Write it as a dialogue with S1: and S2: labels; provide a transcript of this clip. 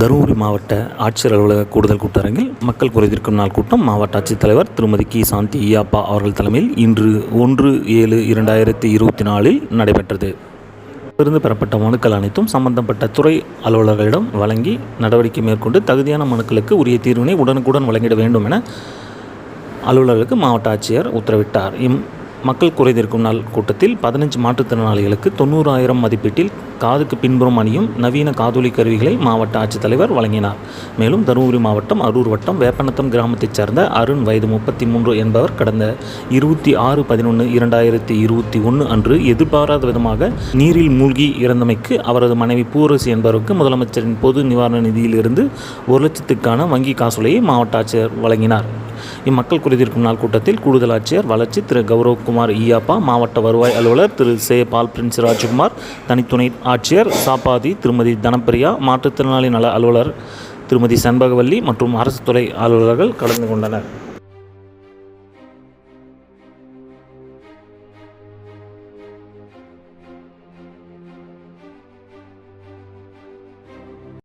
S1: தருமபுரி மாவட்ட ஆட்சியர் அலுவலக கூடுதல் கூட்டரங்கில் மக்கள் குறைதீர்க்கும் நாள் கூட்டம் மாவட்ட ஆட்சித்தலைவர் திருமதி கி. சாந்தி ஈயாப்பா அவர்கள் தலைமையில் இன்று ஒன்று ஏழு இரண்டாயிரத்தி இருபத்தி நாலில் நடைபெற்றது. இருந்து பெறப்பட்ட மனுக்கள் அனைத்தும் சம்பந்தப்பட்ட துறை அலுவலர்களிடம் வழங்கி நடவடிக்கை மேற்கொண்டு தகுதியான மனுக்களுக்கு உரிய தீர்வினை உடனுக்குடன் வழங்கிட வேண்டும் என அலுவலர்களுக்கு மாவட்ட ஆட்சியர் உத்தரவிட்டார். இம் மக்கள் குறைதீர்க்கும் நாள் கூட்டத்தில் பதினஞ்சு மாற்றுத்திறனாளிகளுக்கு தொண்ணூறாயிரம் மதிப்பீட்டில் காதுக்கு பின்புறம் அணியும் நவீன காதொலி கருவிகளை மாவட்ட ஆட்சித்தலைவர் வழங்கினார். மேலும் தருமபுரி மாவட்டம் அரூர் வட்டம் வேப்பநத்தம் கிராமத்தைச் சேர்ந்த அருண் வயது முப்பத்தி மூன்று என்பவர் கடந்த இருபத்தி ஆறு பதினொன்று இரண்டாயிரத்தி இருபத்தி ஒன்று அன்று எதிர்பாராத விதமாக நீரில் மூழ்கி இறந்தமைக்கு அவரது மனைவி பூரசி என்பவருக்கு முதலமைச்சரின் பொது நிவாரண நிதியிலிருந்து ஒரு லட்சத்துக்கான வங்கி காசோலையை மாவட்ட ஆட்சியர் வழங்கினார். இம்மக்கள் குறைதீர்க்கும் நாள் கூட்டத்தில் கூடுதல் ஆட்சியர் வளர்ச்சி திரு கௌரவகுமார் ஈயாப்பா மாவட்ட வருவாய் அலுவலர் திரு சே. பால் பிரின்ஸ் ராஜ்குமார் தனித்துணை ஆட்சியர் சாப்பாதி திருமதி தனப்பிரியா மாற்றுத்திறனாளி நல அலுவலர் திருமதி சண்பகவல்லி மற்றும் அரசு துறை அலுவலர்கள் கலந்து கொண்டனர்.